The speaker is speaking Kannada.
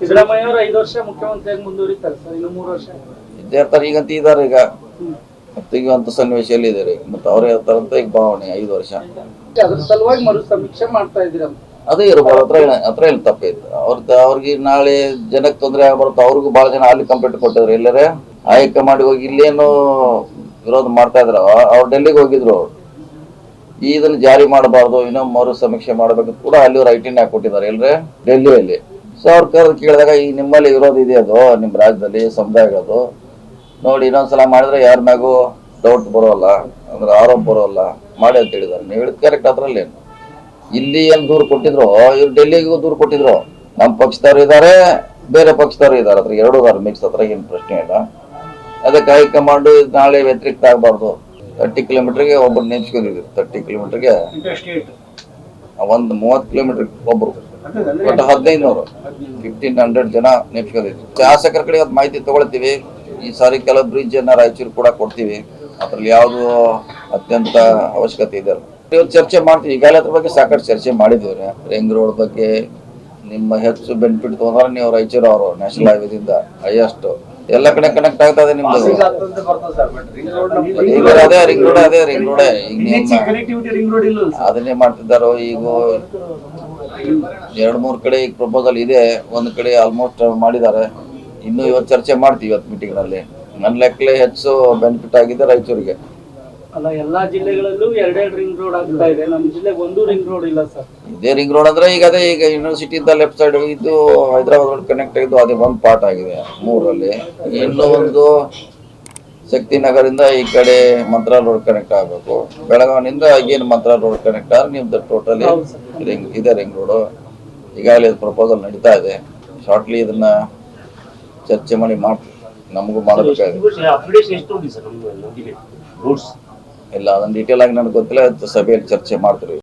ಸಿದ್ದರಾಮಯ್ಯ ಅವರು ಐದು ವರ್ಷ ಮುಖ್ಯಮಂತ್ರಿಯಾಗಿ ಮುಂದುವರಿತಾರೆ ಸರ್ ಇನ್ನು ಮೂರು ವರ್ಷ. ಇದ್ದೇ ಇರ್ತಾರೆ ಈಗಂತ ಇದಾರೆ ಈಗ. ಅಂತ ಸನ್ನಿವೇಶದಲ್ಲಿ ಇದ್ದಾರೆ. ಮತ್ತೆ ಅವ್ರ ಹೇಳ್ತಾರಂತ ಈಗ ಭಾವನೆ ಐದು ವರ್ಷ. ಅದ್ರ ಸಲುವಾಗಿ ಮರು ಸಮೀಕ್ಷೆ ಮಾಡ್ತಾ ಇದ್ದೀರಲ್ಲ ಅದೇ ಇರ್ಬೋದು ಹತ್ರ ಹತ್ರ ಏನು ತಪ್ಪೈತೆ ಅವ್ರ ಅವ್ರಿಗೆ ನಾಳೆ ಜನಕ್ಕೆ ತೊಂದರೆ ಆಗ್ಬಾರ್ದು ಅವ್ರಿಗೂ ಭಾಳ ಜನ ಅಲ್ಲಿ ಕಂಪ್ಲೇಂಟ್ ಕೊಟ್ಟಿದ್ರು. ಎಲ್ಲರೇ ಮಾಡಿ ಹೋಗಿ ಇಲ್ಲೇನು ವಿರೋಧ ಮಾಡ್ತಾ ಇದ್ರು. ಅವ್ರು ಡೆಲ್ಲಿಗೆ ಹೋಗಿದ್ರು ಅವ್ರು. ಇದನ್ನ ಜಾರಿ ಮಾಡಬಾರ್ದು ಇನ್ನೂ ಮರು ಸಮೀಕ್ಷೆ ಮಾಡಬೇಕು ಕೂಡ ಅಲ್ಲಿ ರೈಟಿಂಗ್ ಹಾಕೊಟ್ಟಿದ್ದಾರೆ ಎಲ್ಲರೇ ಡೆಲ್ಲಿಯಲ್ಲಿ. ಸೊ ಅವ್ರ ಕರೆದು ಕೇಳಿದಾಗ ಈ ನಿಮ್ಮಲ್ಲಿ ವಿರೋಧ ಇದೆ ಅದು? ನಿಮ್ಮ ರಾಜ್ಯದಲ್ಲಿ ಸಮುದಾಯ ನೋಡಿ, ಇನ್ನೊಂದ್ಸಲ ಮಾಡಿದ್ರೆ ಯಾರ ಮ್ಯಾಗೂ ಡೌಟ್ ಬರೋಲ್ಲ, ಅಂದ್ರೆ ಆರೋಪ ಬರೋಲ್ಲ. ಮಾಡಿ ಅಂತ ಹೇಳಿದ್ದಾರೆ. ನೀವು ಹೇಳಿದ ಕರೆಕ್ಟ್ ಅದ್ರಲ್ಲೇನು ಇಲ್ಲಿ ಏನು ದೂರು ಕೊಟ್ಟಿದ್ರು? ಇವ್ರು ಡೆಲ್ಲಿಗೂ ದೂರು ಕೊಟ್ಟಿದ್ರು. ನಮ್ಮ ಪಕ್ಷದವ್ರು ಇದ್ದಾರೆ, ಬೇರೆ ಪಕ್ಷದವ್ರು ಇದ್ದಾರೆ. ಅದ್ರ ಎರಡು ಇದಾರೆ ಮಿಕ್ಸ್ ಹತ್ರ ಏನು ಪ್ರಶ್ನೆ ಇಲ್ಲ. ಅದಕ್ಕೆ ಹೈಕಮಾಂಡ್ ನಾಳೆ ವ್ಯತಿರಿಕ್ತ ಆಗಬಾರ್ದು. ತರ್ಟಿ ಕಿಲೋಮೀಟರ್ಗೆ ಒಬ್ಬರು ನೆನ್ಸ್ಕೊಂಡಿದ್ರು. ತರ್ಟಿ ಕಿಲೋಮೀಟರ್ಗೆ ಒಂದು ಮೂವತ್ತು ಕಿಲೋಮೀಟರ್ ಒಬ್ರು. ಒಟ್ಟು ಹದಿನೈದು ಫಿಫ್ಟೀನ್ ಹಂಡ್ರೆಡ್ ಜನ ನೇಮಿಸ್ಕೊಂಡಿದ್ವಿ. ಶಾಸಕರ ಕಡೆ ಅದು ಮಾಹಿತಿ ತಗೊಳ್ತೀವಿ. ಈ ಸಾರಿ ಕೆಲವು ಬ್ರಿಡ್ಜ್ ಅನ್ನ ರಾಯಚೂರು ಕೂಡ ಕೊಡ್ತೀವಿ. ಅದ್ರಲ್ಲಿ ಯಾವುದು ಅತ್ಯಂತ ಅವಶ್ಯಕತೆ ಇದೆ. ಇವತ್ತು ಚರ್ಚೆ ಮಾಡ್ತೀವಿ. ಈಗಾಗಲೇ ಅದ್ರ ಬಗ್ಗೆ ಸಾಕಷ್ಟು ಚರ್ಚೆ ಮಾಡಿದ್ದೀವಿ ರಿಂಗ್ ರೋಡ್ ಬಗ್ಗೆ ನಿಮ್ಮ ಹೆಚ್ಚು ಬೆನಿಫಿಟ್ ತೊಗೊಂಡ್ರೆ ನೀವು ರಾಯಚೂರು ಅವರು ನ್ಯಾಷನಲ್ ಹೈವೇದಿಂದ ಹೈಯೆಸ್ಟ್ ಎಲ್ಲ ಕಡೆ ಕನೆಕ್ಟ್ ಆಗ್ತಾ ಇದೆ ನಿಮ್ದು. ಈಗ ಅದೇ ರಿಂಗ್ ರೋಡ್ ಅದೇ ರಿಂಗ್ ರೋಡ್ ಈಗ ನಿಮ್ಮ ರಿಂಗ್ ರೋಡ್ ಇಲ್ಲ ಅದನ್ನೇ ಮಾಡ್ತಿದ್ದಾರೋ ಈಗ ಎರಡ್ ಮೂರ್ ಕಡೆ ಈಗ ಪ್ರಪೋಸಲ್ ಇದೆ. ಒಂದ್ ಕಡೆ ಆಲ್ಮೋಸ್ಟ್ ಮಾಡಿದ್ದಾರೆ. ಇನ್ನು ಇವತ್ತು ಚರ್ಚೆ ಮಾಡ್ತೀವಿ ಇವತ್ತು ಮೀಟಿಂಗ್ನಲ್ಲಿ. ನನ್ನ ಲೆಕ್ಕಲೆ ಹೆಚ್ಚು ಬೆನಿಫಿಟ್ ಆಗಿದೆ ರಾಯಚೂರಿಗೆ ಅಲ್ಲ ಎಲ್ಲಾ ಜಿಲ್ಲೆಗಳಲ್ಲೂ ಎರಡೆರಡು ರಿಂಗ್ ರೋಡ್ ಆಗ್ತಾ ಇದೆ. ನಮ್ಮ ಜಿಲ್ಲೆಗೆ ಒಂದು ರಿಂಗ್ ರೋಡ್ ಇಲ್ಲ ಸರ್. ಇದೇ ರಿಂಗ್ ರೋಡ್ ಅಂದ್ರೆ ಈಗ ಅದೇ ಈಗ ಯೂನಿವರ್ಸಿಟಿ ಇಂದ ಲೆಫ್ಟ್ ಸೈಡ್ ಇದು ಹೈದರಾಬಾದ್ ರೋಡ್ ಕನೆಕ್ಟ್ ಆಗಿದ್ದು ಅದೇ ಒಂದು ಪಾರ್ಟ್ ಆಗಿದೆ ಮೂರಲ್ಲಿ ಇನ್ನು ಒಂದು ಶಕ್ತಿ ನಗರಿಂದ ಈ ಕಡೆ ಮಂತ್ರಾಲ್ ರೋಡ್ ಕನೆಕ್ಟ್ ಆಗಬೇಕು. ಬೆಳಗಾವಿನಿಂದ ಏನು ಮಂತ್ರಾ ರೋಡ್ ಕನೆಕ್ಟ್ ಆದ್ರೆ ನಿಮ್ದು ಟೋಟಲಿ ರಿಂಗ್ ಇದೆ ರಿಂಗ್ ರೋಡು ಈಗಾಗಲೇ ಪ್ರಪೋಸಲ್ ನಡೀತಾ ಇದೆ. ಶಾರ್ಟ್ಲಿ ಇದನ್ನ ಚರ್ಚೆ ಮಾಡಿ ಮಾಡ್ತೀವಿ ನಮಗೂ ಮಾಡಬೇಕಾಗಿದೆ. ಇಲ್ಲ ಅದನ್ನ ಡೀಟೇಲ್ ಆಗಿ ನನಗೆ ಗೊತ್ತಿಲ್ಲ ಸಭೆಯಲ್ಲಿ ಚರ್ಚೆ ಮಾಡ್ತೀವಿ.